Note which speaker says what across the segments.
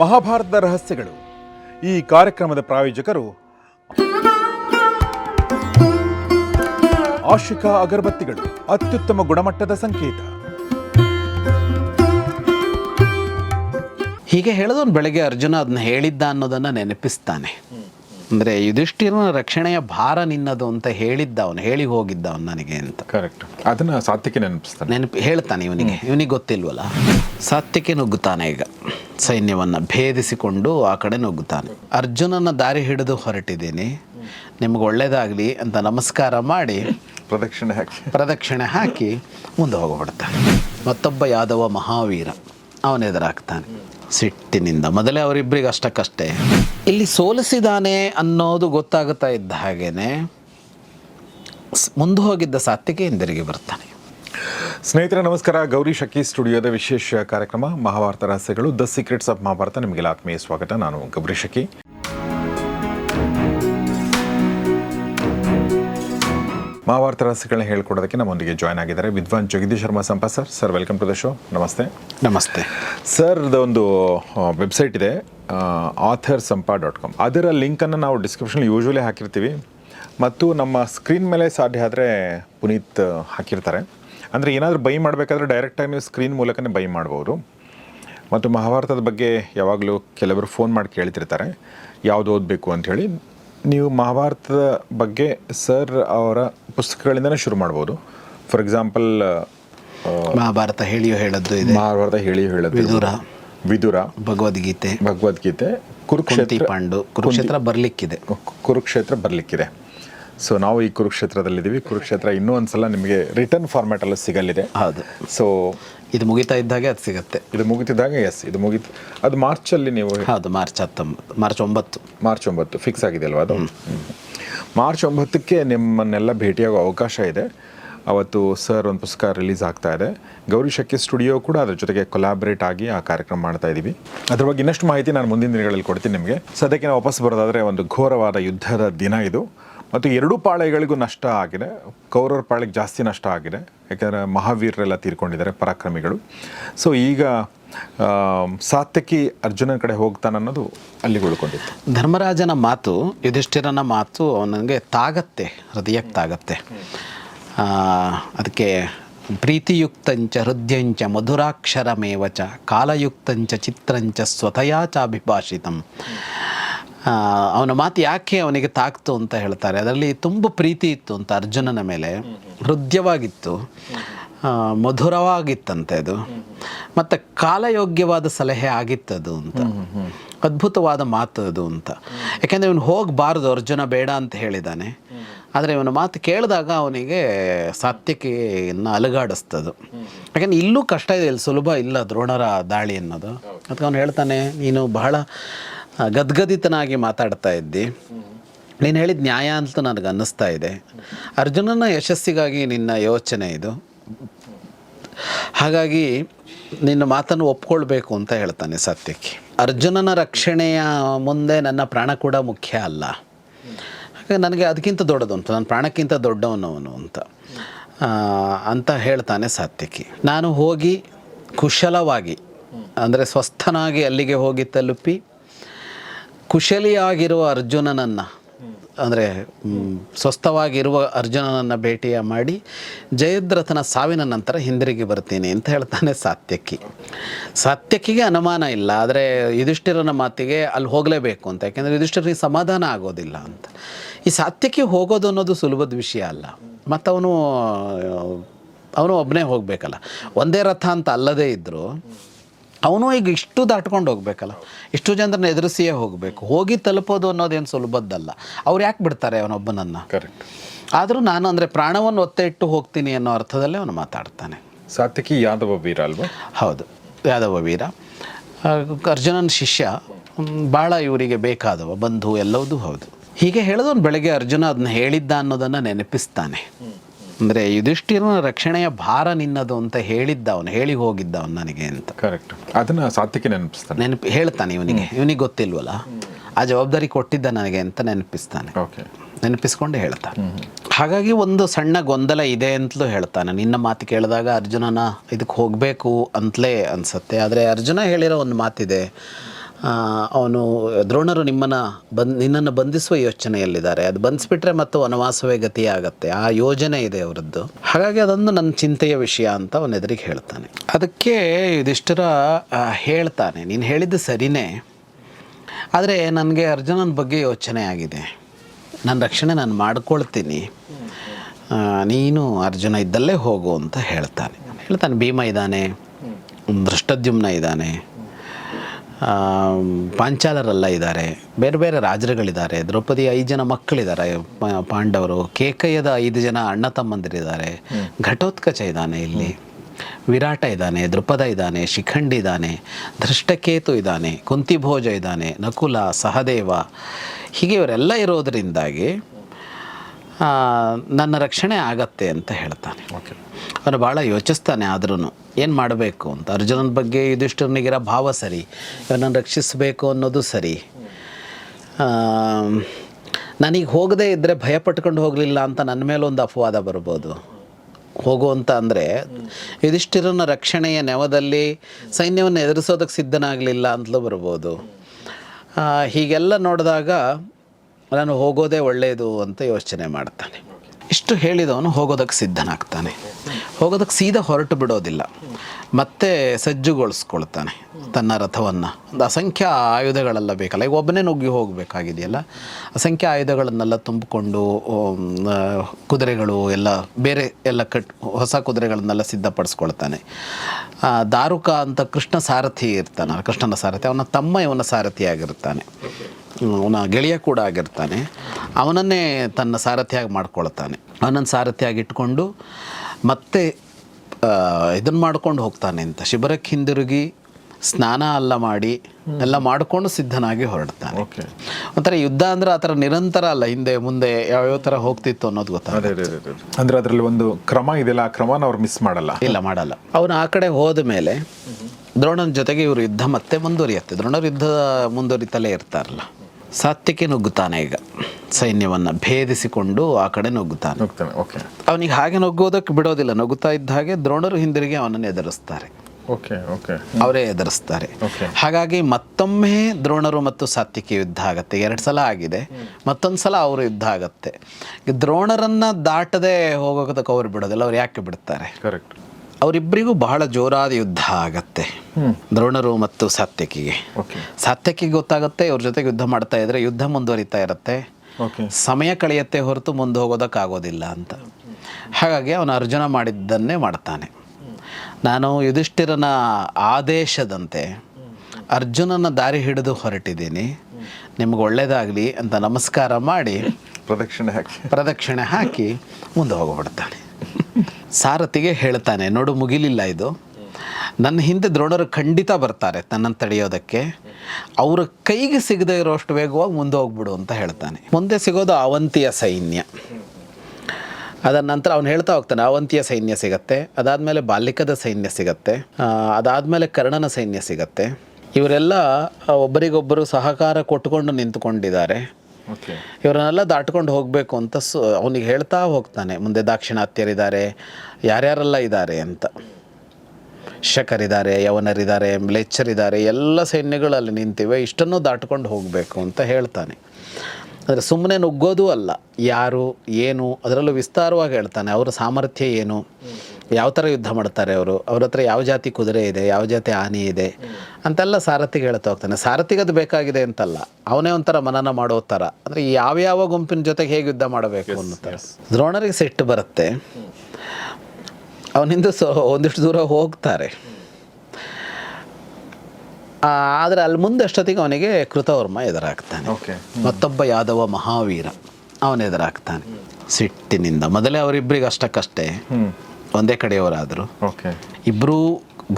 Speaker 1: ಮಹಾಭಾರತದ ರಹಸ್ಯಗಳು. ಈ ಕಾರ್ಯಕ್ರಮದ ಪ್ರಾಯೋಜಕರು ಆಶಿಕಾ ಅಗರಬತ್ತಿಗಳು ಅತ್ಯುತ್ತಮ ಗುಣಮಟ್ಟದ ಸಂಕೇತ.
Speaker 2: ಹೀಗೆ ಹೇಳಿದವನು ಬೆಳಗ್ಗೆ ಅರ್ಜುನ ಅದನ್ನ ಹೇಳಿದ್ದ ಅನ್ನೋದನ್ನು ನೆನಪಿಸ್ತಾನೆ. ಅಂದರೆ ಯುಧಿಷ್ಠಿರನ ರಕ್ಷಣೆಯ ಭಾರ ನಿನ್ನದು ಅಂತ ಹೇಳಿದ್ದ ಅವನು ಹೇಳಿ ಹೋಗಿದ್ದ ಅವನು ನನಗೆ ಅಂತ.
Speaker 3: ಕರೆಕ್ಟ್ ಅದನ್ನ ಸಾತ್ಯಕ್ಕೆ ನೆನಪಿಸ್ತಾನೆ.
Speaker 2: ನೆನಪು ಹೇಳ್ತಾನೆ ಇವನಿಗೆ. ಇವನಿಗೆ ಗೊತ್ತಿಲ್ವಲ್ಲ? ಸಾತ್ಯಕ್ಕೆ ನುಗ್ಗುತ್ತಾನೆ ಈಗ. ಸೈನ್ಯವನ್ನು ಭೇದಿಸಿಕೊಂಡು ಆ ಕಡೆ ನುಗ್ಗುತ್ತಾನೆ. ಅರ್ಜುನನ ದಾರಿ ಹಿಡಿದು ಹೊರಟಿದ್ದೀನಿ. ನಿಮ್ಗೆ ಒಳ್ಳೇದಾಗಲಿ ಅಂತ ನಮಸ್ಕಾರ ಮಾಡಿ
Speaker 3: ಪ್ರದಕ್ಷಿಣೆ ಹಾಕಿ.
Speaker 2: ಪ್ರದಕ್ಷಿಣೆ ಹಾಕಿ ಮುಂದೆ ಹೋಗ್ಬಿಡ್ತಾನೆ. ಮತ್ತೊಬ್ಬ ಯಾದವ ಮಹಾವೀರ ಅವನೆದುರಾಗ್ತಾನೆ ಸಿಟ್ಟಿನಿಂದ ಮೊದಲೇ ಅವರಿಬ್ಬರಿಗೆ ಅಷ್ಟಕ್ಕಷ್ಟೇ. ಇಲ್ಲಿ ಸೋಲಿಸಿದಾನೆ ಅನ್ನೋದು ಗೊತ್ತಾಗುತ್ತಾ ಇದ್ದ ಹಾಗೇನೆ ಮುಂದೆ ಹೋಗಿದ್ದ ಸಾತ್ವಿಕೆ ಹಿಂದಿರುಗಿ ಬರ್ತಾನೆ.
Speaker 3: ಸ್ನೇಹಿತರೆ ನಮಸ್ಕಾರ. ಗೌರಿ ಶಕ್ಕಿ ಸ್ಟುಡಿಯೋದ ವಿಶೇಷ ಕಾರ್ಯಕ್ರಮ ಮಹಾಭಾರತ ರಹಸ್ಯಗಳು ದ ಸೀಕ್ರೆಟ್ಸ್ ಆಫ್ ಮಹಾಭಾರತ. ನಿಮಗೆ ಆತ್ಮೀಯ ಸ್ವಾಗತ. ನಾನು ಗೌರಿ ಶಕ್ಕಿ ಮಹಾಭಾರತ ರಹಸ್ಯಗಳನ್ನ ಹೇಳ್ಕೊಡೋದಕ್ಕೆ ನಮ್ಮೊಂದಿಗೆ ಜಾಯ್ನ್ ಆಗಿದ್ದಾರೆ ವಿದ್ವಾನ್ Jagadish Sharma ಸಂಪ sir sir welcome to the show ನಮಸ್ತೆ.
Speaker 2: ನಮಸ್ತೆ.
Speaker 3: ಸರ್ ಒಂದು ವೆಬ್ಸೈಟ್ ಇದೆ ಆಥರ್ ಸಂಪ ಡಾಟ್ ಕಾಮ್ ಅದರ ಲಿಂಕನ್ನು ನಾವು ಡಿಸ್ಕ್ರಿಪ್ಷನ್ ಯೂಶ್ವಲಿ ಹಾಕಿರ್ತೀವಿ. ಮತ್ತು ನಮ್ಮ ಸ್ಕ್ರೀನ್ ಮೇಲೆ ಸಾಧ್ಯ ಆದರೆ ಪುನೀತ್ ಹಾಕಿರ್ತಾರೆ. ಅಂದರೆ ಏನಾದರೂ ಬೈ ಮಾಡಬೇಕಾದ್ರೆ ಡೈರೆಕ್ಟಾಗಿ ನೀವು ಸ್ಕ್ರೀನ್ ಮೂಲಕನೇ ಬೈ ಮಾಡ್ಬೋದು. ಮತ್ತು ಮಹಾಭಾರತದ ಬಗ್ಗೆ ಯಾವಾಗಲೂ ಕೆಲವರು ಫೋನ್ ಮಾಡಿ ಕೇಳ್ತಿರ್ತಾರೆ. ಯಾವುದು ಓದಬೇಕು ಅಂಥೇಳಿ ನೀವು ಮಹಾಭಾರತದ ಬಗ್ಗೆ ಸರ್ ಅವರ ಪುಸ್ತಕಗಳಿಂದನೇ ಶುರು ಮಾಡ್ಬೋದು. ಫಾರ್ ಎಕ್ಸಾಂಪಲ್
Speaker 2: ಮಹಾಭಾರತ ಹೇಳಿಯೋ ಹೇಳದ್ದು ಇದೆ.
Speaker 3: ಮಹಾಭಾರತ ಹೇಳಿ ಹೇಳೋದು
Speaker 2: ವಿದುರ.
Speaker 3: ವಿದುರ.
Speaker 2: ಭಗವದ್ಗೀತೆ.
Speaker 3: ಭಗವದ್ಗೀತೆ. ಕುರುಕ್ಷೇತ್ರ
Speaker 2: ಪಾಂಡು. ಕುರುಕ್ಷೇತ್ರ ಬರಲಿಕ್ಕಿದೆ.
Speaker 3: ಕುರುಕ್ಷೇತ್ರ ಬರಲಿಕ್ಕಿದೆ. ಸೊ ನಾವು ಈ ಕುರುಕ್ಷೇತ್ರದಲ್ಲಿದ್ದೀವಿ ಕುರುಕ್ಷೇತ್ರ ಇನ್ನೂ ಒಂದ್ಸಲ ನಿಮಗೆ ರಿಟರ್ನ್ ಫಾರ್ಮ್ಯಾಟಲ್ಲೂ ಸಿಗಲಿದೆ.
Speaker 2: ಹೌದು.
Speaker 3: ಸೊ
Speaker 2: ಇದು ಮುಗಿತಾ ಇದ್ದಾಗೆ ಅದು ಸಿಗುತ್ತೆ.
Speaker 3: ಇದು ಮುಗಿತಿದ್ದಾಗ ಎಸ್ ಇದು ಮುಗಿತು ಅದು ಮಾರ್ಚಲ್ಲಿ ನೀವು
Speaker 2: ಹೌದು ಮಾರ್ಚ್ ಹತ್ತೊಂಬತ್ತು ಮಾರ್ಚ್ ಒಂಬತ್ತು.
Speaker 3: ಮಾರ್ಚ್ ಒಂಬತ್ತು ಫಿಕ್ಸ್ ಆಗಿದೆ ಅಲ್ವಾ ಅದು ಮಾರ್ಚ್ ಒಂಬತ್ತಕ್ಕೆ ನಿಮ್ಮನ್ನೆಲ್ಲ ಭೇಟಿಯಾಗೋ ಅವಕಾಶ ಇದೆ. ಅವತ್ತು ಸರ್ ಒಂದು ಪುಸ್ತಕ ರಿಲೀಸ್ ಆಗ್ತಾ ಇದೆ. ಗೌರಿ ಶಕ್ತಿ ಸ್ಟುಡಿಯೋ ಕೂಡ ಅದ್ರ ಜೊತೆಗೆ ಕೊಲಾಬ್ರೇಟ್ ಆಗಿ ಆ ಕಾರ್ಯಕ್ರಮ ಮಾಡ್ತಾ ಇದ್ದೀವಿ ಅದ್ರ ಬಗ್ಗೆ ಇನ್ನಷ್ಟು ಮಾಹಿತಿ ನಾನು ಮುಂದಿನ ದಿನಗಳಲ್ಲಿ ಕೊಡ್ತೀನಿ ನಿಮಗೆ. ಸದ್ಯಕ್ಕೆ ನಾವು ವಾಪಸ್ ಬರೋದಾದರೆ ಒಂದು ಘೋರವಾದ ಯುದ್ಧದ ದಿನ ಇದು. ಮತ್ತು ಎರಡೂ ಪಾಳೆಗಳಿಗೂ ನಷ್ಟ ಆಗಿದೆ. ಕೌರವರ ಪಾಳೆಗೆ ಜಾಸ್ತಿ ನಷ್ಟ ಆಗಿದೆ. ಯಾಕೆಂದರೆ ಮಹಾವೀರರೆಲ್ಲ ತೀರ್ಕೊಂಡಿದ್ದಾರೆ ಪರಾಕ್ರಮಿಗಳು. ಸೊ ಈಗ ಸಾತ್ಯಕಿ ಅರ್ಜುನನ ಕಡೆ ಹೋಗ್ತಾನೆ ಅನ್ನೋದು ಅಲ್ಲಿ ಉಳ್ಕೊಂಡಿತ್ತು.
Speaker 2: ಧರ್ಮರಾಜನ ಮಾತು ಯುಧಿಷ್ಠಿರನ ಮಾತು ಅವನಿಗೆ ತಾಗತ್ತೆ ಹೃದಯಕ್ಕೆ ತಾಗತ್ತೆ. ಅದಕ್ಕೆ ಪ್ರೀತಿಯುಕ್ತಂಚ ಹೃದಯಂಚ ಮಧುರಾಕ್ಷರಮೇವ ಚ ಕಾಲಯುಕ್ತಂಚ ಚಿತ್ರಂಚ ಸ್ವತಯಾ ಚಾಭಿಭಾಷಿತಂ. ಆ, ಅವನ ಮಾತು ಯಾಕೆ ಅವನಿಗೆ ತಾಕ್ತು ಅಂತ ಹೇಳ್ತಾರೆ? ಅದರಲ್ಲಿ ತುಂಬ ಪ್ರೀತಿ ಇತ್ತು ಅಂತ ಅರ್ಜುನನ ಮೇಲೆ. ಹೃದಯವಾಗಿತ್ತು. ಮಧುರವಾಗಿತ್ತಂತೆ ಅದು. ಮತ್ತು ಕಾಲಯೋಗ್ಯವಾದ ಸಲಹೆ ಆಗಿತ್ತದು ಅಂತ. ಅದ್ಭುತವಾದ ಮಾತು ಅದು ಅಂತ. ಯಾಕೆಂದರೆ ಇವನು ಹೋಗಬಾರ್ದು ಅರ್ಜುನ ಬೇಡ ಅಂತ ಹೇಳಿದ್ದಾನೆ ಆದರೆ ಇವನ ಮಾತು ಕೇಳಿದಾಗ ಅವನಿಗೆ ಸಾತ್ಯಕೆಯನ್ನು ಅಲುಗಾಡಿಸ್ತದು. ಯಾಕೆಂದ್ರೆ ಇಲ್ಲೂ ಕಷ್ಟ ಇದೆ ಇಲ್ಲಿ ಸುಲಭ ಇಲ್ಲ ದ್ರೋಣರ ದಾಳಿ ಅನ್ನೋದು. ಅದಕ್ಕೆ ಅವನು ಹೇಳ್ತಾನೆ ನೀನು ಬಹಳ ಗದ್ಗದಿತನಾಗಿ ಮಾತಾಡ್ತಾ ಇದ್ದಿ. ನೀನು ಹೇಳಿದ ನ್ಯಾಯ ಅಂತ ನನಗೆ ಅನ್ನಿಸ್ತಾ ಇದೆ. ಅರ್ಜುನನ ಯಶಸ್ಸಿಗಾಗಿ ನಿನ್ನ ಯೋಚನೆ ಇದು. ಹಾಗಾಗಿ ನಿನ್ನ ಮಾತನ್ನು ಒಪ್ಕೊಳ್ಬೇಕು ಅಂತ ಹೇಳ್ತಾನೆ ಸತ್ಯಕ್ಕೆ. ಅರ್ಜುನನ ರಕ್ಷಣೆಯ ಮುಂದೆ ನನ್ನ ಪ್ರಾಣ ಕೂಡ ಮುಖ್ಯ ಅಲ್ಲ. ನನಗೆ ಅದಕ್ಕಿಂತ ದೊಡ್ಡದು ಅಂತ ನನ್ನ ಪ್ರಾಣಕ್ಕಿಂತ ದೊಡ್ಡವನವನು ಅಂತ. ಅಂತ ಹೇಳ್ತಾನೆ ಸಾತ್ಯಕಿ ನಾನು ಹೋಗಿ ಕುಶಲವಾಗಿ, ಅಂದರೆ ಸ್ವಸ್ಥನಾಗಿ ಅಲ್ಲಿಗೆ ಹೋಗಿ ತಲುಪಿ ಕುಶಲಿಯಾಗಿರುವ ಅರ್ಜುನನನ್ನು, ಅಂದರೆ ಸ್ವಸ್ಥವಾಗಿರುವ ಅರ್ಜುನನನ್ನು ಭೇಟಿಯ ಮಾಡಿ ಜಯದ್ರಥನ ಸಾವಿನ ನಂತರ ಹಿಂದಿರುಗಿ ಬರ್ತೀನಿ ಅಂತ ಹೇಳ್ತಾನೆ ಸಾತ್ಯಕಿ. ಸಾತ್ಯಕಿಗೆ ಅನುಮಾನ ಇಲ್ಲ, ಆದರೆ ಯುಧಿಷ್ಠಿರನ ಮಾತಿಗೆ ಅಲ್ಲಿ ಹೋಗಲೇಬೇಕು ಅಂತ, ಯಾಕೆಂದರೆ ಯುಧಿಷ್ಠಿರನಿಗೆ ಸಮಾಧಾನ ಆಗೋದಿಲ್ಲ ಅಂತ. ಈ ಸಾತ್ಯಕಿ ಹೋಗೋದು ಅನ್ನೋದು ಸುಲಭದ ವಿಷಯ ಅಲ್ಲ. ಮತ್ತು ಅವನು ಅವನು ಒಬ್ಬನೇ ಹೋಗಬೇಕಲ್ಲ. ಒಂದೇ ರಥ ಅಂತ ಅಲ್ಲದೇ ಇದ್ದರೂ ಅವನು ಈಗ ಇಷ್ಟು ದಾಟ್ಕೊಂಡು ಹೋಗ್ಬೇಕಲ್ಲ ಇಷ್ಟು ಜನರನ್ನ ಎದುರಿಸಿಯೇ ಹೋಗಬೇಕು. ಹೋಗಿ ತಲುಪೋದು ಅನ್ನೋದೇನು ಸುಲಭದ್ದಲ್ಲ. ಅವ್ರು ಯಾಕೆ ಬಿಡ್ತಾರೆ ಅವನೊಬ್ಬನನ್ನು
Speaker 3: ಕರೆಕ್ಟ್
Speaker 2: ಆದರೂ ನಾನು ಅಂದರೆ ಪ್ರಾಣವನ್ನು ಒತ್ತೆ ಇಟ್ಟು ಹೋಗ್ತೀನಿ ಅನ್ನೋ ಅರ್ಥದಲ್ಲೇ ಅವನು ಮಾತಾಡ್ತಾನೆ.
Speaker 3: ಸಾತ್ಯಕಿ ಯಾದವ ವೀರ ಅಲ್ವಾ?
Speaker 2: ಹೌದು ಯಾದವ ವೀರ. ಅರ್ಜುನನ ಶಿಷ್ಯ ಭಾಳ ಇವರಿಗೆ ಬೇಕಾದವ ಬಂಧು ಎಲ್ಲವೂ ಹೌದು. ಹೀಗೆ ಹೇಳಿದವನು ಬೆಳಗ್ಗೆ ಅರ್ಜುನ ಅದನ್ನ ಹೇಳಿದ್ದ ಅನ್ನೋದನ್ನು ನೆನಪಿಸ್ತಾನೆ. ಅಂದರೆ ಯುಧಿಷ್ಠಿರನ ರಕ್ಷಣೆಯ ಭಾರ ನಿನ್ನದು ಅಂತ ಹೇಳಿದ್ದ ಅವನು ಹೇಳಿ ಹೋಗಿದ್ದ ಅವನು ನನಗೆ ಅಂತ.
Speaker 3: ಕರೆಕ್ಟ್ ಅದನ್ನ ಸಾತ್ಯಕ್ಕೆ ನೆನಪಿಸ್ತಾನೆ.
Speaker 2: ನೆನಪಿ ಹೇಳ್ತಾನೆ ಇವನಿಗೆ. ಇವನಿಗೆ ಗೊತ್ತಿಲ್ವಲ್ಲ? ಆ ಜವಾಬ್ದಾರಿ ಕೊಟ್ಟಿದ್ದ ನನಗೆ ಅಂತ ನೆನಪಿಸ್ತಾನೆ.
Speaker 3: ಓಕೆ
Speaker 2: ನೆನಪಿಸ್ಕೊಂಡು ಹೇಳ್ತಾನೆ. ಹಾಗಾಗಿ ಒಂದು ಸಣ್ಣ ಗೊಂದಲ ಇದೆ ಅಂತಲೂ ಹೇಳ್ತಾನೆ. ನಿನ್ನ ಮಾತು ಕೇಳಿದಾಗ ಅರ್ಜುನನ ಇದಕ್ಕೆ ಹೋಗಬೇಕು ಅಂತಲೇ ಅನಿಸುತ್ತೆ. ಆದರೆ ಅರ್ಜುನ ಹೇಳಿರೋ ಒಂದು ಮಾತಿದೆ. ಅವನು ದ್ರೋಣರು ನಿಮ್ಮನ್ನು ಬಂದ್, ನಿನ್ನನ್ನು ಬಂಧಿಸುವ ಯೋಚನೆಯಲ್ಲಿದ್ದಾರೆ. ಅದು ಬಂಧಿಸ್ಬಿಟ್ರೆ ಮತ್ತು ವನವಾಸವೇ ಗತಿಯಾಗತ್ತೆ. ಆ ಯೋಜನೆ ಇದೆ ಅವರದ್ದು. ಹಾಗಾಗಿ ಅದೊಂದು ನನ್ನ ಚಿಂತೆಯ ವಿಷಯ ಅಂತ ಅವನ ಎದುರಿಗೆ ಹೇಳ್ತಾನೆ. ಅದಕ್ಕೆ ಇದಿಷ್ಟರ ಹೇಳ್ತಾನೆ, ನೀನು ಹೇಳಿದ್ದು ಸರಿನೇ. ಆದರೆ ನನಗೆ ಅರ್ಜುನನ ಬಗ್ಗೆ ಯೋಚನೆ ಆಗಿದೆ. ನನ್ನ ರಕ್ಷಣೆ ನಾನು ಮಾಡ್ಕೊಳ್ತೀನಿ. ನೀನು ಅರ್ಜುನ ಇದ್ದಲ್ಲೇ ಹೋಗು ಅಂತ ಹೇಳ್ತಾನೆ. ಹೇಳ್ತಾನೆ, ಭೀಮ ಇದ್ದಾನೆ ದೃಷ್ಟದ್ಯುಮ್ನ ಇದ್ದಾನೆ. ಪಾಂಚಾಲರೆಲ್ಲ ಇದ್ದಾರೆ. ಬೇರೆ ಬೇರೆ ರಾಜರುಗಳಿದ್ದಾರೆ. ದ್ರೌಪದಿ ಐದು ಜನ ಮಕ್ಕಳಿದ್ದಾರೆ. ಪಾಂಡವರು. ಕೇಕಯ್ಯದ ಐದು ಜನ ಅಣ್ಣ ತಮ್ಮಂದಿರಿದ್ದಾರೆ. ಘಟೋತ್ಕಚ ಇದ್ದಾನೆ ಇಲ್ಲಿ. ವಿರಾಟ ಇದ್ದಾನೆ ದೃಪದ ಇದ್ದಾನೆ ಶಿಖಂಡಿ ಇದ್ದಾನೆ ಧೃಷ್ಟಕೇತು ಇದ್ದಾನೆ ಕುಂತಿಭೋಜ ಇದ್ದಾನೆ ನಕುಲ ಸಹದೇವ ಹೀಗೆ ಇವರೆಲ್ಲ ಇರೋದರಿಂದಾಗಿ ನನ್ನ ರಕ್ಷಣೆ ಆಗತ್ತೆ ಅಂತ ಹೇಳ್ತಾನೆ. ಅವನು ಭಾಳ ಯೋಚಿಸ್ತಾನೆ ಆದ್ರೂ ಏನು ಮಾಡಬೇಕು ಅಂತ. ಅರ್ಜುನನ ಬಗ್ಗೆ ಯುಧಿಷ್ಠಿರನಿಗಿರೋ ಭಾವ ಸರಿ. ಇವನನ್ನು ರಕ್ಷಿಸಬೇಕು ಅನ್ನೋದು ಸರಿ. ನನಗೆ ಹೋಗದೇ ಇದ್ದರೆ ಭಯ ಪಟ್ಕೊಂಡು ಹೋಗಲಿಲ್ಲ ಅಂತ ನನ್ನ ಮೇಲೊಂದು ಅಪವಾದ ಬರ್ಬೋದು. ಹೋಗುವಂತ ಅಂದರೆ ಯುಧಿಷ್ಠಿರನ ರಕ್ಷಣೆಯ ನೆವದಲ್ಲಿ ಸೈನ್ಯವನ್ನು ಎದುರಿಸೋದಕ್ಕೆ ಸಿದ್ಧನಾಗಲಿಲ್ಲ ಅಂತಲೂ ಬರ್ಬೋದು. ಹೀಗೆಲ್ಲ ನೋಡಿದಾಗ ನಾನು ಹೋಗೋದೇ ಒಳ್ಳೆಯದು ಅಂತ ಯೋಚನೆ ಮಾಡ್ತಾನೆ. ಇಷ್ಟು ಹೇಳಿದವನು ಹೋಗೋದಕ್ಕೆ ಸಿದ್ಧನಾಗ್ತಾನೆ. ಹೋಗೋದಕ್ಕೆ ಸೀದಾ ಹೊರಟು ಬಿಡೋದಿಲ್ಲ. ಮತ್ತೆ ಸಜ್ಜುಗೊಳಿಸ್ಕೊಳ್ತಾನೆ ತನ್ನ ರಥವನ್ನು. ಒಂದು ಅಸಂಖ್ಯ ಆಯುಧಗಳೆಲ್ಲ ಬೇಕಲ್ಲ, ಈಗ ಒಬ್ಬನೇ ನುಗ್ಗಿ ಹೋಗಬೇಕಾಗಿದೆಯಲ್ಲ? ಅಸಂಖ್ಯ ಆಯುಧಗಳನ್ನೆಲ್ಲ ತುಂಬಿಕೊಂಡು ಕುದುರೆಗಳು ಎಲ್ಲ, ಬೇರೆ ಎಲ್ಲ ಕಟ್, ಹೊಸ ಕುದುರೆಗಳನ್ನೆಲ್ಲ ಸಿದ್ಧಪಡಿಸ್ಕೊಳ್ತಾನೆ. ದಾರುಕ ಅಂತ ಕೃಷ್ಣ ಸಾರಥಿ ಇರ್ತಾನೆ ಕೃಷ್ಣನ ಸಾರಥಿ, ಅವನ ತಮ್ಮ ಇವನ ಸಾರಥಿಯಾಗಿರ್ತಾನೆ. ಅವನ ಗೆಳೆಯ ಕೂಡ ಆಗಿರ್ತಾನೆ. ಅವನನ್ನೇ ತನ್ನ ಸಾರಥಿಯಾಗಿ ಮಾಡ್ಕೊಳ್ತಾನೆ. ಅವನನ್ನು ಸಾರಥಿಯಾಗಿ ಇಟ್ಕೊಂಡು ಮತ್ತೆ ಇದನ್ನು ಮಾಡ್ಕೊಂಡು ಹೋಗ್ತಾನೆ ಅಂತ. ಶಿಬಿರಕ್ಕೆ ಹಿಂದಿರುಗಿ ಸ್ನಾನ ಎಲ್ಲ ಮಾಡಿ ಎಲ್ಲ ಮಾಡಿಕೊಂಡು ಸಿದ್ಧನಾಗಿ ಹೊರಡ್ತಾನೆ.
Speaker 3: ಓಕೆ.
Speaker 2: ಒಂಥರ ಯುದ್ಧ ಅಂದ್ರೆ ಆ ಥರ ನಿರಂತರ ಅಲ್ಲ ಹಿಂದೆ ಮುಂದೆ ಯಾವ್ಯಾವ ಥರ ಹೋಗ್ತಿತ್ತು ಅನ್ನೋದು ಗೊತ್ತಾಗುತ್ತೆ
Speaker 3: ಅದೇ ಅದೇ ಅದೇ ಅದೇ. ಅಂದ್ರೆ ಅದರಲ್ಲಿ ಒಂದು ಕ್ರಮ ಇದೆಯಲ್ಲ ಆ ಕ್ರಮನ ಅವ್ರು ಮಿಸ್ ಮಾಡಲ್ಲ?
Speaker 2: ಇಲ್ಲ ಮಾಡಲ್ಲ. ಅವನು ಆ ಕಡೆ ಹೋದ ಮೇಲೆ ದ್ರೋಣನ ಜೊತೆಗೆ ಇವರು ಯುದ್ಧ ಮತ್ತೆ ಮುಂದುವರಿಯುತ್ತೆ. ದ್ರೋಣರು ಯುದ್ಧ ಮುಂದುವರಿತಲೇ ಇರ್ತಾರಲ್ಲ. ಸಾತ್ಯಕ್ಕೆ ನುಗ್ಗುತ್ತಾನೆ ಈಗ. ಸೈನ್ಯವನ್ನು ಭೇದಿಸಿಕೊಂಡು ಆ ಕಡೆ ನುಗ್ಗುತ್ತಾನೆ.
Speaker 3: ಓಕೆ
Speaker 2: ಅವನಿಗೆ ಹಾಗೆ ನುಗ್ಗೋದಕ್ಕೆ ಬಿಡೋದಿಲ್ಲ. ನುಗ್ಗುತ್ತಾ ಇದ್ದ ಹಾಗೆ ದ್ರೋಣರು ಹಿಂದಿರುಗಿ ಅವನನ್ನು ಎದುರಿಸ್ತಾರೆ.
Speaker 3: ಓಕೆ ಓಕೆ
Speaker 2: ಅವರೇ ಎದುರಿಸ್ತಾರೆ. ಹಾಗಾಗಿ ಮತ್ತೊಮ್ಮೆ ದ್ರೋಣರು ಮತ್ತು ಸಾತ್ವಿಕ ಯುದ್ಧ ಆಗತ್ತೆ. ಎರಡು ಸಲ ಆಗಿದೆ. ಮತ್ತೊಂದು ಸಲ ಅವರು ಯುದ್ಧ ಆಗತ್ತೆ. ದ್ರೋಣರನ್ನ ದಾಟದೆ ಹೋಗೋದಕ್ಕೆ ಅವ್ರು ಬಿಡೋದಿಲ್ಲ. ಅವ್ರು ಯಾಕೆ ಬಿಡ್ತಾರೆ?
Speaker 3: ಕರೆಕ್ಟ್
Speaker 2: ಅವರಿಬ್ಬರಿಗೂ ಬಹಳ ಜೋರಾದ ಯುದ್ಧ ಆಗತ್ತೆ. ದ್ರೋಣರು ಮತ್ತು ಸಾತ್ಯಕಿಗೆ. ಸಾತ್ಯಕಿಗೆ ಗೊತ್ತಾಗುತ್ತೆ ಇವ್ರ ಜೊತೆಗೆ ಯುದ್ಧ ಮಾಡ್ತಾ ಇದ್ರೆ ಯುದ್ಧ ಮುಂದುವರಿತಾ ಇರುತ್ತೆ. ಸಮಯ ಕಳೆಯತ್ತೆ ಹೊರತು ಮುಂದೆ ಹೋಗೋದಕ್ಕಾಗೋದಿಲ್ಲ ಅಂತ. ಹಾಗಾಗಿ ಅವನು ಅರ್ಜುನ ಮಾಡಿದ್ದನ್ನೇ ಮಾಡ್ತಾನೆ. ನಾನು ಯುಧಿಷ್ಠಿರನ ಆದೇಶದಂತೆ ಅರ್ಜುನನ ದಾರಿ ಹಿಡಿದು ಹೊರಟಿದ್ದೀನಿ. ನಿಮ್ಗೆ ಒಳ್ಳೇದಾಗಲಿ ಅಂತ ನಮಸ್ಕಾರ ಮಾಡಿ
Speaker 3: ಪ್ರದಕ್ಷಿಣೆ ಹಾಕಿ.
Speaker 2: ಪ್ರದಕ್ಷಿಣೆ ಹಾಕಿ ಮುಂದೆ ಹೋಗ್ಬಿಡ್ತಾನೆ. ಸಾರಥಿಗೆ ಹೇಳ್ತಾನೆ, ನೋಡು, ಮುಗಿಲಿಲ್ಲ ಇದು. ನನ್ನ ಹಿಂದೆ ದ್ರೋಣರು ಖಂಡಿತ ಬರ್ತಾರೆ ನನ್ನನ್ನು ತಡೆಯೋದಕ್ಕೆ. ಅವರ ಕೈಗೆ ಸಿಗದೆ ಇರೋಷ್ಟು ವೇಗವಾಗಿ ಮುಂದೆ ಹೋಗ್ಬಿಡು, ಅಂತ ಹೇಳ್ತಾನೆ. ಮುಂದೆ ಸಿಗೋದು ಅವಂತಿಯ ಸೈನ್ಯ. ಅದರ ನಂತರ ಅವ್ನು ಹೇಳ್ತಾ ಹೋಗ್ತಾನೆ ಅವಂತಿಯ ಸೈನ್ಯ ಸಿಗತ್ತೆ, ಅದಾದಮೇಲೆ ಬಾಲಿಕದ ಸೈನ್ಯ ಸಿಗತ್ತೆ ಅದಾದಮೇಲೆ ಕರ್ಣನ ಸೈನ್ಯ ಸಿಗತ್ತೆ. ಇವರೆಲ್ಲ ಒಬ್ಬರಿಗೊಬ್ಬರು ಸಹಕಾರ ಕೊಟ್ಟುಕೊಂಡು ನಿಂತುಕೊಂಡಿದ್ದಾರೆ. ಇವರನ್ನೆಲ್ಲ ದಾಟ್ಕೊಂಡು ಹೋಗಬೇಕು ಅಂತ ಸು ಅವನಿಗೆ ಹೇಳ್ತಾ ಹೋಗ್ತಾನೆ ಮುಂದೆ ದಾಕ್ಷಿಣಾತ್ಯರಿದ್ದಾರೆ ಯಾರ್ಯಾರೆಲ್ಲ ಇದ್ದಾರೆ ಅಂತ. ಶಕರಿದ್ದಾರೆ ಯವನರಿದ್ದಾರೆ ಇದ್ದಾರೆ ಎಲ್ಲ ಸೈನ್ಯಗಳು ಅಲ್ಲಿ ನಿಂತಿವೆ ಇಷ್ಟನ್ನು ದಾಟ್ಕೊಂಡು ಹೋಗಬೇಕು ಅಂತ ಹೇಳ್ತಾನೆ. ಅಂದರೆ ಸುಮ್ಮನೆ ನುಗ್ಗೋದು ಅಲ್ಲ ಯಾರು ಏನು ಅದರಲ್ಲೂ ವಿಸ್ತಾರವಾಗಿ ಹೇಳ್ತಾನೆ ಅವರ ಸಾಮರ್ಥ್ಯ ಏನು. ಯಾವ ಥರ ಯುದ್ಧ ಮಾಡ್ತಾರೆ ಅವರು? ಅವ್ರ ಹತ್ರ ಯಾವ ಜಾತಿ ಕುದುರೆ ಇದೆ ಯಾವ ಜಾತಿ ಆನೆ ಇದೆ ಅಂತೆಲ್ಲ ಸಾರಥಿಗೆ ಹೇಳ್ತಾ ಹೋಗ್ತಾನೆ. ಸಾರಥಿಗೆ ಅದು ಬೇಕಾಗಿದೆ ಅಂತಲ್ಲ. ಅವನೇ ಒಂಥರ ಮನನ ಮಾಡೋ ಥರ ಅಂದರೆ ಯಾವ್ಯಾವ ಗುಂಪಿನ ಜೊತೆಗೆ ಹೇಗೆ ಯುದ್ಧ ಮಾಡಬೇಕು ಅನ್ನೋ ಥರ ದ್ರೋಣರಿಗೆ ಸಿಟ್ಟು ಬರುತ್ತೆ. ಅವನಿಂದ ಸೊ ಒಂದಿಷ್ಟು ದೂರ ಹೋಗ್ತಾರೆ. ಆದರೆ ಅಲ್ಲಿ ಮುಂದೆ ಅಷ್ಟೊತ್ತಿಗೆ ಅವನಿಗೆ ಕೃತವರ್ಮ ಎದುರಾಗ್ತಾನೆ. ಮತ್ತೊಬ್ಬ ಯಾದವ ಮಹಾವೀರ ಅವನು ಎದುರಾಗ್ತಾನೆ. ಸಿಟ್ಟಿನಿಂದ. ಮೊದಲೇ ಅವರಿಬ್ಬರಿಗೆ ಅಷ್ಟಕ್ಕಷ್ಟೇ. ಒಂದೇ ಕಡೆಯವರಾದರು.
Speaker 3: ಓಕೆ
Speaker 2: ಇಬ್ಬರೂ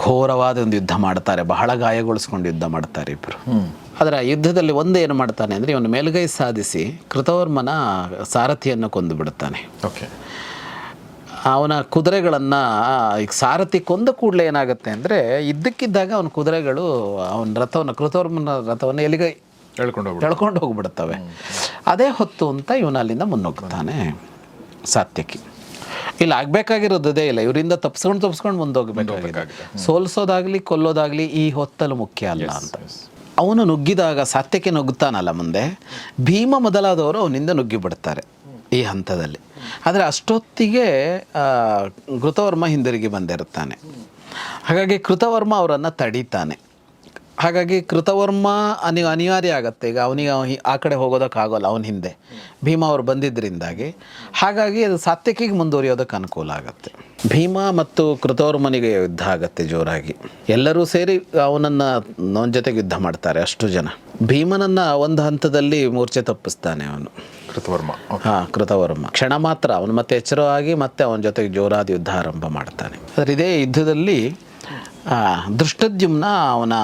Speaker 2: ಘೋರವಾದ ಒಂದು ಯುದ್ಧ ಮಾಡ್ತಾರೆ. ಬಹಳ ಗಾಯಗೊಳಿಸ್ಕೊಂಡು ಯುದ್ಧ ಮಾಡ್ತಾರೆ ಇಬ್ಬರು ಅದರ ಆ ಯುದ್ಧದಲ್ಲಿ ಒಂದು ಏನು ಮಾಡ್ತಾನೆ ಅಂದರೆ ಇವನು ಮೇಲುಗೈ ಸಾಧಿಸಿ ಕೃತವರ್ಮನ ಸಾರಥಿಯನ್ನು ಕೊಂದು ಬಿಡುತ್ತಾನೆ.
Speaker 3: ಓಕೆ
Speaker 2: ಅವನ ಕುದುರೆಗಳನ್ನು ಈಗ ಸಾರಥಿ ಕೊಂದ ಕೂಡಲೇ ಏನಾಗುತ್ತೆ ಅಂದರೆ ಇದ್ದಕ್ಕಿದ್ದಾಗ ಅವನ ಕುದುರೆಗಳು ಅವನ ರಥವನ್ನು ಕೃತವರ್ಮನ ರಥವನ್ನು ಎಲ್ಲಿಗೈ
Speaker 3: ಹೇಳ್ಕೊಂಡು ಹೇಳ್ಕೊಂಡು
Speaker 2: ಎಳ್ಕೊಂಡು ಹೋಗ್ಬಿಡುತ್ತವೆ ಅದೇ ಹೊತ್ತು ಅಂತ ಇವನು ಅಲ್ಲಿಂದ ಮುನ್ನುಗ್ತಾನೆ ಸಾತ್ಯಕಿ. ಇಲ್ಲ ಆಗ್ಬೇಕಾಗಿರೋದೇ ಅದೇ ಇಲ್ಲ. ಇವರಿಂದ ತಪ್ಸ್ಕೊಂಡು ತಪ್ಸ್ಕೊಂಡು ಮುಂದೆ ಹೋಗ್ಬೇಕಾಗಿದೆ ಸೋಲ್ಸೋದಾಗ್ಲಿ ಕೊಲ್ಲೋದಾಗ್ಲಿ ಈ ಹೊತ್ತಲು ಮುಖ್ಯ ಅಲ್ಲ ಅಂತ. ಅವನು ನುಗ್ಗಿದಾಗ ಸತ್ಯಕ್ಕೆ ನುಗ್ಗುತ್ತಾನಲ್ಲ ಮುಂದೆ? ಭೀಮ ಮೊದಲಾದವರು ಅವನಿಂದ ನುಗ್ಗಿ ಬಿಡ್ತಾರೆ ಈ ಹಂತದಲ್ಲಿ. ಆದರೆ ಅಷ್ಟೊತ್ತಿಗೆ ಕೃತವರ್ಮ ಹಿಂದಿರುಗಿ ಬಂದಿರುತ್ತಾನೆ. ಹಾಗಾಗಿ ಕೃತವರ್ಮ ಅವರನ್ನು ತಡೀತಾನೆ. ಹಾಗಾಗಿ ಕೃತವರ್ಮ ಅನಿ ಅನಿವಾರ್ಯ ಆಗತ್ತೆ. ಈಗ ಅವನಿಗೆ ಅವ- ಆ ಕಡೆ ಹೋಗೋದಕ್ಕಾಗೋಲ್ಲ ಅವನ ಹಿಂದೆ. ಭೀಮ ಅವ್ರು ಬಂದಿದ್ದರಿಂದಾಗಿ ಹಾಗಾಗಿ ಅದು ಸಾತ್ಯಕಿಗೆ ಮುಂದುವರಿಯೋದಕ್ಕೆ ಅನುಕೂಲ ಆಗುತ್ತೆ. ಭೀಮ ಮತ್ತು ಕೃತವರ್ಮನಿಗೆ ಯುದ್ಧ ಆಗತ್ತೆ ಜೋರಾಗಿ. ಎಲ್ಲರೂ ಸೇರಿ ಅವನನ್ನು ಅವನ ಜೊತೆಗೆ ಯುದ್ಧ ಮಾಡ್ತಾರೆ ಅಷ್ಟು ಜನ. ಭೀಮನನ್ನು ಒಂದು ಹಂತದಲ್ಲಿ ಮೂರ್ಛೆ ತಪ್ಪಿಸ್ತಾನೆ ಅವನು.
Speaker 3: ಕೃತವರ್ಮ
Speaker 2: ಹಾಂ ಕೃತವರ್ಮ. ಕ್ಷಣ ಮಾತ್ರ ಅವನು ಮತ್ತೆ ಎಚ್ಚರವಾಗಿ ಮತ್ತೆ ಅವನ ಜೊತೆಗೆ ಜೋರಾದ ಯುದ್ಧ ಆರಂಭ ಮಾಡ್ತಾನೆ. ಆದರೆ ಇದೇ ಯುದ್ಧದಲ್ಲಿ ದೃಷ್ಟದ್ಯುಮ್ನ ಅವನ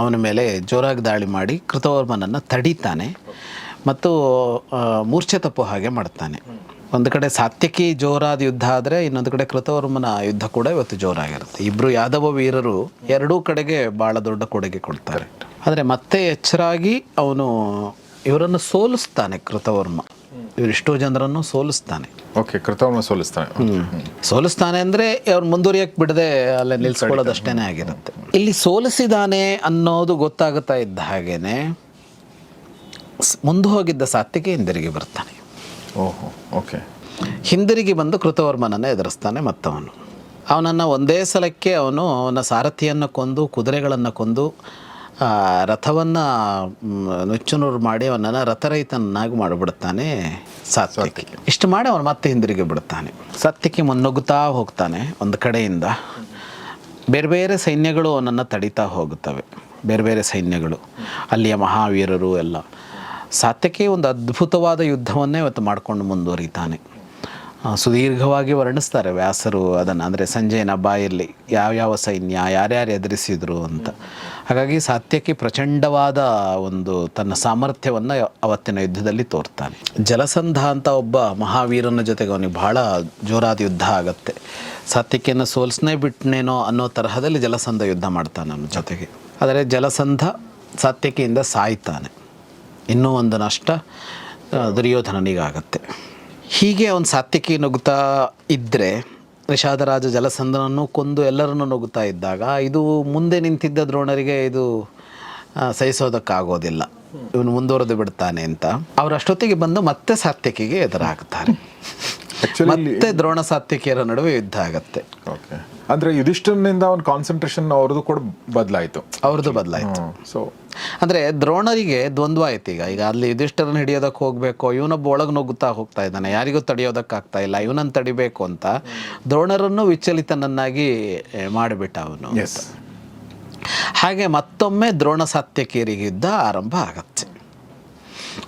Speaker 2: ಅವನ ಮೇಲೆ ಜೋರಾಗಿ ದಾಳಿ ಮಾಡಿ ಕೃತವರ್ಮನನ್ನು ತಡೀತಾನೆ ಮತ್ತು ಮೂರ್ಛೆ ತಪ್ಪು ಹಾಗೆ ಮಾಡ್ತಾನೆ. ಒಂದು ಕಡೆ ಸಾತ್ಯಕಿ ಜೋರಾದ ಯುದ್ಧ ಆದರೆ ಇನ್ನೊಂದು ಕಡೆ ಕೃತವರ್ಮನ ಯುದ್ಧ ಕೂಡ ಇವತ್ತು ಜೋರಾಗಿರುತ್ತೆ. ಇಬ್ಬರು ಯಾದವ ವೀರರು ಎರಡೂ ಕಡೆಗೆ ಭಾಳ ದೊಡ್ಡ ಕೊಡುಗೆ ಕೊಡ್ತಾರೆ. ಆದರೆ ಮತ್ತೆ ಎಚ್ಚರಾಗಿ ಅವನು ಇವರನ್ನು ಸೋಲಿಸ್ತಾನೆ ಕೃತವರ್ಮ. ಇವರಿಷ್ಟೋ ಜನರನ್ನು ಸೋಲಿಸ್ತಾನೆ.
Speaker 3: ಓಕೆ ಕೃತವರ್ಮ ಸೋಲಿಸ್ತಾನೆ.
Speaker 2: ಸೋಲಿಸ್ತಾನೆ ಅಂದರೆ ಅವ್ರು ಮುಂದುವರಿಯಕ್ಕೆ ಬಿಡದೆ ಅಲ್ಲೇ ನಿಲ್ಸ್ಕೊಳ್ಳೋದಷ್ಟೇ ಆಗಿರುತ್ತೆ. ಇಲ್ಲಿ ಸೋಲಿಸಿದಾನೆ ಅನ್ನೋದು ಗೊತ್ತಾಗುತ್ತಾ ಇದ್ದ ಹಾಗೇನೆ ಮುಂದೆ ಹೋಗಿದ್ದ ಸಾತ್ವಿಗೆ ಹಿಂದಿರುಗಿ ಬರ್ತಾನೆ.
Speaker 3: ಓಹೋ ಓಕೆ
Speaker 2: ಹಿಂದಿರುಗಿ ಬಂದು ಕೃತವರ್ಮನನ್ನು ಎದುರಿಸ್ತಾನೆ ಮತ್ತವನು. ಅವನನ್ನು ಒಂದೇ ಸಲಕ್ಕೆ ಅವನು ಅವನ ಸಾರಥಿಯನ್ನು ಕೊಂದು ಕುದುರೆಗಳನ್ನು ಕೊಂದು ರಥವನ್ನು ನುಚ್ಚುನೂರು ಮಾಡಿ ಅವನನ್ನು ರಥರಹಿತನನ್ನಾಗಿ ಮಾಡಿಬಿಡ್ತಾನೆ ಸಾತ್ವಿಕ. ಇಷ್ಟು ಮಾಡಿ ಅವನು ಮತ್ತೆ ಹಿಂದಿರುಗಿ ಬಿಡ್ತಾನೆ. ಸತ್ಯಕ್ಕೆ ಮುನ್ನುಗ್ಗುತ್ತಾ ಹೋಗ್ತಾನೆ ಒಂದು ಕಡೆಯಿಂದ. ಬೇರೆ ಬೇರೆ ಸೈನ್ಯಗಳು ಅವನನ್ನು ತಡೀತಾ ಹೋಗುತ್ತವೆ. ಬೇರೆ ಬೇರೆ ಸೈನ್ಯಗಳು ಅಲ್ಲಿಯ ಮಹಾವೀರರು ಎಲ್ಲ. ಸಾತ್ಯಕ್ಕೆ ಒಂದು ಅದ್ಭುತವಾದ ಯುದ್ಧವನ್ನೇ ಇವತ್ತು ಮಾಡಿಕೊಂಡು ಮುಂದುವರಿತಾನೆ. ಸುದೀರ್ಘವಾಗಿ ವರ್ಣಿಸ್ತಾರೆ ವ್ಯಾಸರು ಅದನ್ನು. ಅಂದರೆ ಸಂಜಯನ ಬಾಯಲ್ಲಿ ಯಾವ್ಯಾವ ಸೈನ್ಯ, ಯಾರ್ಯಾರು ಎದುರಿಸಿದ್ರು ಅಂತ. ಹಾಗಾಗಿ ಸಾತ್ಯಕ್ಕೆ ಪ್ರಚಂಡವಾದ ಒಂದು ತನ್ನ ಸಾಮರ್ಥ್ಯವನ್ನು ಅವತ್ತಿನ ಯುದ್ಧದಲ್ಲಿ ತೋರ್ತಾನೆ. ಜಲಸಂಧ ಅಂತ ಒಬ್ಬ ಮಹಾವೀರನ ಜೊತೆಗೆ ಅವನಿಗೆ ಬಹಳ ಜೋರಾದ ಯುದ್ಧ ಆಗುತ್ತೆ. ಸಾತ್ಯಕ್ಕೆಯನ್ನು ಸೋಲ್ಸ್ನೇ ಬಿಟ್ಟನೇನೋ ಅನ್ನೋ ತರಹದಲ್ಲಿ ಜಲಸಂಧ ಯುದ್ಧ ಮಾಡ್ತಾನೆ ಅವನ ಜೊತೆಗೆ. ಆದರೆ ಜಲಸಂಧ ಸಾತ್ಯಕಿಯಿಂದ ಸಾಯ್ತಾನೆ. ಇನ್ನೂ ಒಂದು ನಷ್ಟ ದುರ್ಯೋಧನನಿಗಾಗತ್ತೆ. ಹೀಗೆ ಅವನು ಸಾತ್ಯಕಿ ನುಗ್ತಾ ಇದ್ದರೆ ನಿಷಾದರಾಜ ಜಲಸಂಧನನ್ನು ಕೊಂದು ಎಲ್ಲರನ್ನು ನುಗ್ತಾ ಇದ್ದಾಗ, ಇದು ಮುಂದೆ ನಿಂತಿದ್ದ ದ್ರೋಣರಿಗೆ ಇದು ಸಹಿಸೋದಕ್ಕಾಗೋದಿಲ್ಲ. ಇವನು ಮುಂದುವರೆದು ಬಿಡ್ತಾನೆ ಅಂತ. ಅವರಷ್ಟೊತ್ತಿಗೆ ಬಂದು ಮತ್ತೆ ಸಾತ್ಯಕಿಗೆ ಎದುರಾಗ್ತಾರೆ. ಮತ್ತೆ ದ್ರೋಣ ಸಾತ್ಯಕಿಯರ ನಡುವೆ ಯುದ್ಧ ಆಗತ್ತೆ.
Speaker 3: ಓಕೆ ಅಂದರೆ ಯುಧಿಷ್ಠರ್ನಿಂದ ಅವ್ನ ಕಾನ್ಸಂಟ್ರೇಷನ್ ಅವ್ರದ್ದು ಕೂಡ ಬದಲಾಯಿತು.
Speaker 2: ಅವ್ರದ್ದು ಬದಲಾಯಿತು.
Speaker 3: ಸೊ
Speaker 2: ಅಂದರೆ ದ್ರೋಣರಿಗೆ ದ್ವಂದ್ವ ಆಯ್ತು ಈಗ. ಈಗ ಅಲ್ಲಿ ಯುಧಿಷ್ಠರನ್ನ ಹಿಡಿಯೋದಕ್ಕೆ ಹೋಗಬೇಕು ಇವನೊಬ್ಬ ಒಳಗೆ ನುಗ್ಗುತ್ತಾ ಹೋಗ್ತಾ ಇದ್ದಾನೆ ಯಾರಿಗೂ ತಡೆಯೋದಕ್ಕಾಗ್ತಾ ಇಲ್ಲ ಇವನನ್ನು ತಡಿಬೇಕು ಅಂತ ದ್ರೋಣರನ್ನು ವಿಚಲಿತನನ್ನಾಗಿ ಮಾಡಿಬಿಟ್ಟ ಅವನು ಹಾಗೆ ಮತ್ತೊಮ್ಮೆ ದ್ರೋಣ ಸಾತ್ಯಕೀರಿಗೆ ಯುದ್ಧ ಆರಂಭ ಆಗತ್ತೆ.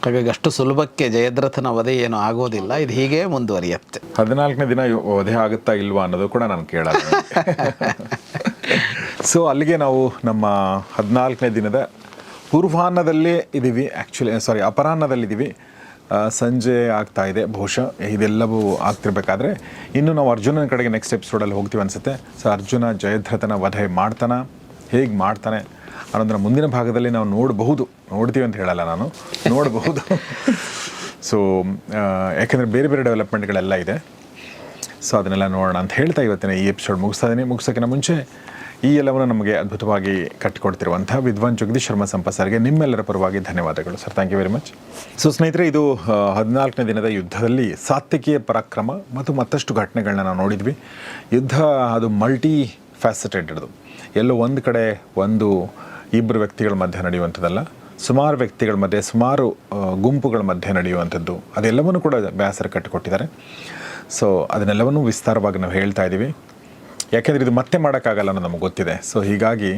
Speaker 2: ಹಾಗಾಗಿ ಅಷ್ಟು ಸುಲಭಕ್ಕೆ ಜಯದ್ರಥನ ವಧೆ ಏನು ಆಗೋದಿಲ್ಲ. ಇದು ಹೀಗೆ ಮುಂದುವರಿಯುತ್ತೆ.
Speaker 3: ಹದಿನಾಲ್ಕನೇ ದಿನ ವಧೆ ಆಗುತ್ತಾ ಇಲ್ವಾ ಅನ್ನೋದು ಕೂಡ ನಾನು ಕೇಳಲ್ಲ. ಸೊ ಅಲ್ಲಿಗೆ ನಾವು ನಮ್ಮ ಹದಿನಾಲ್ಕನೇ ದಿನದ ಪೂರ್ವಾಹ್ನದಲ್ಲೇ ಇದ್ದೀವಿ. ಆ್ಯಕ್ಚುಲಿ ಸಾರಿ ಅಪರಾಹ್ನದಲ್ಲಿದ್ದೀವಿ ಸಂಜೆ ಆಗ್ತಾ ಇದೆ. ಬಹುಶಃ ಇದೆಲ್ಲವೂ ಆಗ್ತಿರ್ಬೇಕಾದ್ರೆ ಇನ್ನು ನಾವು ಅರ್ಜುನನ ಕಡೆಗೆ ನೆಕ್ಸ್ಟ್ ಎಪಿಸೋಡಲ್ಲಿ ಹೋಗ್ತೀವಿ ಅನಿಸುತ್ತೆ. ಸೊ ಅರ್ಜುನ ಜಯದ್ರಥನ ವಧೆ ಮಾಡ್ತಾನ. ಹೇಗೆ ಮಾಡ್ತಾನೆ ಅನ್ನೋದನ್ನ ಮುಂದಿನ ಭಾಗದಲ್ಲಿ ನಾವು ನೋಡಬಹುದು. ನೋಡ್ತೀವಿ ಅಂತ ಹೇಳಲ್ಲ ನಾನು. ನೋಡಬಹುದು. ಸೊ ಯಾಕೆಂದರೆ ಬೇರೆ ಬೇರೆ ಡೆವಲಪ್ಮೆಂಟ್ಗಳೆಲ್ಲ ಇದೆ. ಸೊ ಅದನ್ನೆಲ್ಲ ನೋಡೋಣ ಅಂತ ಹೇಳ್ತಾ ಇವತ್ತಿನ ಈ ಎಪಿಸೋಡ್ ಮುಗಿಸ್ತಾ ಇದ್ದೀನಿ ಮುಗಿಸೋಕ್ಕಿಂತ ಮುಂಚೆ ಈ ಎಲ್ಲವನ್ನು ನಮಗೆ ಅದ್ಭುತವಾಗಿ ಕಟ್ಟಿಕೊಡ್ತಿರುವಂಥ ವಿದ್ವಾನ್ ಜಗದೀಶ್ ಶರ್ಮಾ ಸಂಪ ಸರ್ಗೆ ನಿಮ್ಮೆಲ್ಲರ ಪರವಾಗಿ ಧನ್ಯವಾದಗಳು. Sir thank you very much so ಸ್ನೇಹಿತರೆ, ಇದು ಹದಿನಾಲ್ಕನೇ ದಿನದ ಯುದ್ಧದಲ್ಲಿ ಸಾತ್ವಿಕೀಯ ಪರಾಕ್ರಮ ಮತ್ತು ಮತ್ತಷ್ಟು ಘಟನೆಗಳನ್ನ ನಾವು ನೋಡಿದ್ವಿ. ಯುದ್ಧ ಅದು ಮಲ್ಟಿ ಫ್ಯಾಸೆಟೆಡ್ ಅದು ಎಲ್ಲೋ ಒಂದು ಕಡೆ ಒಂದು ಇಬ್ಬರು ವ್ಯಕ್ತಿಗಳ ಮಧ್ಯೆ ನಡೆಯುವಂಥದ್ದಲ್ಲ, ಸುಮಾರು ವ್ಯಕ್ತಿಗಳ ಮಧ್ಯೆ, ಸುಮಾರು ಗುಂಪುಗಳ ಮಧ್ಯೆ ನಡೆಯುವಂಥದ್ದು. ಅದೆಲ್ಲವನ್ನು ಕೂಡ ಬ್ಯಾಸರ ಕಟ್ಟಿಕೊಟ್ಟಿದ್ದಾರೆ. ಸೊ ಅದನ್ನೆಲ್ಲವನ್ನೂ ವಿಸ್ತಾರವಾಗಿ ನಾವು ಹೇಳ್ತಾ ಇದ್ದೀವಿ. ಯಾಕೆಂದರೆ ಇದು ಮತ್ತೆ ಮಾಡೋಕ್ಕಾಗಲ್ಲ ಅನ್ನೋ ನಮಗೆ ಗೊತ್ತಿದೆ. ಸೊ ಹೀಗಾಗಿ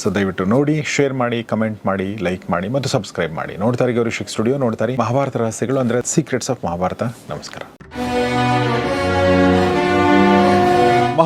Speaker 3: ಸೊ ದಯವಿಟ್ಟು ನೋಡಿ, ಶೇರ್ ಮಾಡಿ, ಕಮೆಂಟ್ ಮಾಡಿ, ಲೈಕ್ ಮಾಡಿ ಮತ್ತು ಸಬ್ಸ್ಕ್ರೈಬ್ ಮಾಡಿ. ನೋಡ್ತಾರೆ ಗೌರಿ ಶಿಕ್ ಸ್ಟುಡಿಯೋ ನೋಡ್ತಾರೆ ಮಹಾಭಾರತ ರಹಸ್ಯಗಳು ಅಂದರೆ ಸೀಕ್ರೆಟ್ಸ್ ಆಫ್ ಮಹಾಭಾರತ. ನಮಸ್ಕಾರ.